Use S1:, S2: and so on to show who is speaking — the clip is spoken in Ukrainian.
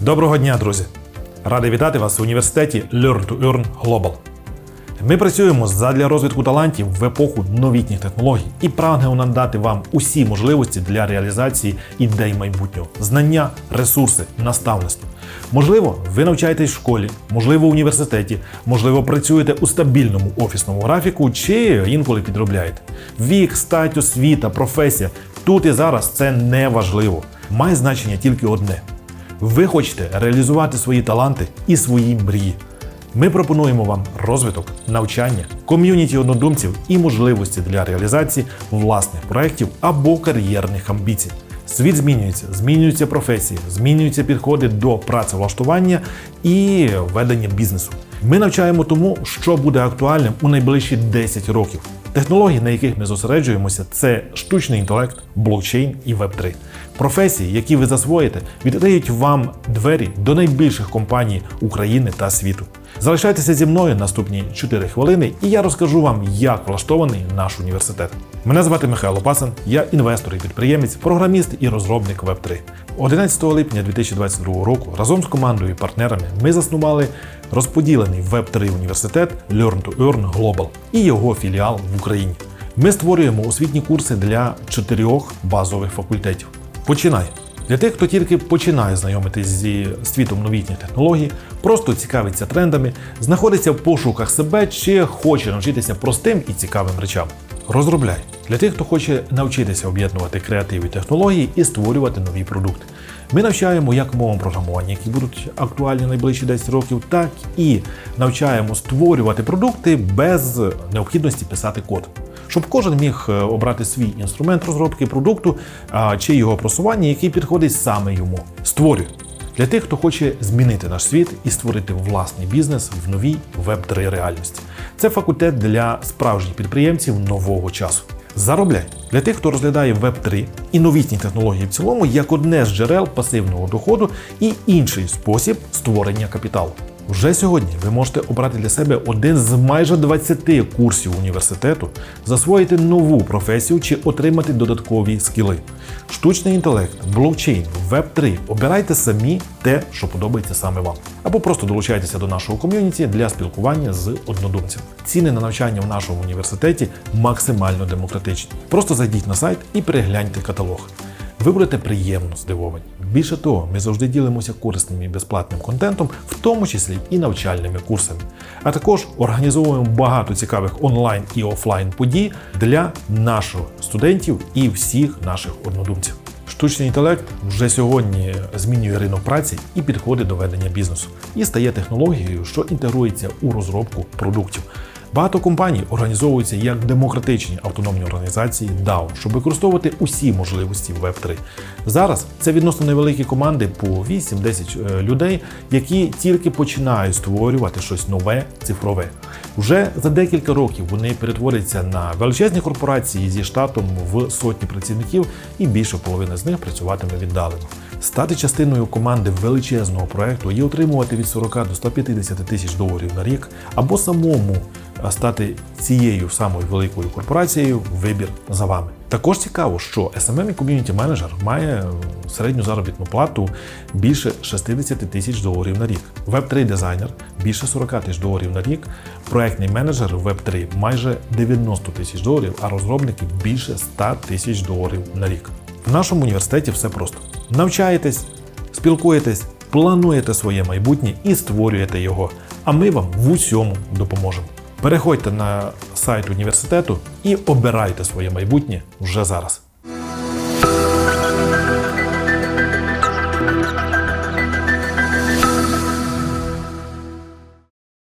S1: Доброго дня, друзі! Радий вітати вас в університеті Learn to Earn Global. Ми працюємо задля розвитку талантів в епоху новітніх технологій і прагнемо надати вам усі можливості для реалізації ідей майбутнього, знання, ресурси, наставництво. Можливо, ви навчаєтесь в школі, можливо, в університеті, можливо, працюєте у стабільному офісному графіку чи інколи підробляєте. Вік, стать, освіта, професія тут і зараз це не важливо. Має значення тільки одне: ви хочете реалізувати свої таланти і свої мрії. Ми пропонуємо вам розвиток, навчання, ком'юніті однодумців і можливості для реалізації власних проєктів або кар'єрних амбіцій. Світ змінюється, змінюються професії, змінюються підходи до працевлаштування і ведення бізнесу. Ми навчаємо тому, що буде актуальним у найближчі 10 років. Технології, на яких ми зосереджуємося, це штучний інтелект, блокчейн і Web3. Професії, які ви засвоїте, відкриють вам двері до найбільших компаній України та світу. Залишайтеся зі мною наступні 4 хвилини, і я розкажу вам, як влаштований наш університет. Мене звати Михайло Пасин, я інвестор і підприємець, програміст і розробник Web3. 11 липня 2022 року разом з командою і партнерами ми заснували розподілений Web3 університет Learn to Earn Global і його філіал в Україні. Ми створюємо освітні курси для чотирьох базових факультетів. Починай! Для тих, хто тільки починає знайомитись зі світом новітніх технологій, просто цікавиться трендами, знаходиться в пошуках себе чи хоче навчитися простим і цікавим речам. Розробляй для тих, хто хоче навчитися об'єднувати креатив технології і створювати нові продукти. Ми навчаємо як мовам програмування, які будуть актуальні найближчі 10 років, так і навчаємо створювати продукти без необхідності писати код. Щоб кожен міг е, обрати свій інструмент розробки продукту чи його просування, який підходить саме йому. Створюй для тих, хто хоче змінити наш світ і створити власний бізнес в новій Web3 реальності. Це факультет для справжніх підприємців нового часу. Заробляй для тих, хто розглядає Web3 і новітні технології в цілому як одне з джерел пасивного доходу і інший спосіб створення капіталу. Вже сьогодні ви можете обрати для себе один з майже 20 курсів університету, засвоїти нову професію чи отримати додаткові скіли. Штучний інтелект, блокчейн, веб-3. Обирайте самі те, що подобається саме вам. Або просто долучайтеся до нашого ком'юніті для спілкування з однодумцями. Ціни на навчання в нашому університеті максимально демократичні. Просто зайдіть на сайт і перегляньте каталог. Ви будете приємно здивовані. Більше того, ми завжди ділимося корисним і безплатним контентом, в тому числі і навчальними курсами. А також організовуємо багато цікавих онлайн і офлайн подій для наших студентів і всіх наших однодумців. Штучний інтелект вже сьогодні змінює ринок праці і підходи до ведення бізнесу і стає технологією, що інтегрується у розробку продуктів. Багато компаній організовуються як демократичні автономні організації DAO, щоб використовувати усі можливості Web3. Зараз це відносно невеликі команди по 8-10 людей, які тільки починають створювати щось нове, цифрове. Вже за декілька років вони перетворяться на величезні корпорації зі штатом в сотні працівників, і більше половини з них працюватиме віддалено. Стати частиною команди величезного проекту і отримувати від 40 до 150 тисяч доларів на рік, або самому стати цією самою великою корпорацією вибір за вами. Також цікаво, що SMM і ком'юніті менеджер має середню заробітну плату більше 60 тисяч доларів на рік. Web3 дизайнер більше 40 тисяч доларів на рік. Проектний менеджер Web3 майже 90 тисяч доларів, а розробники більше 100 тисяч доларів на рік. В нашому університеті все просто: навчаєтесь, спілкуєтесь, плануєте своє майбутнє і створюєте його. А ми вам в усьому допоможемо. Переходьте на сайт університету і обирайте своє майбутнє вже зараз.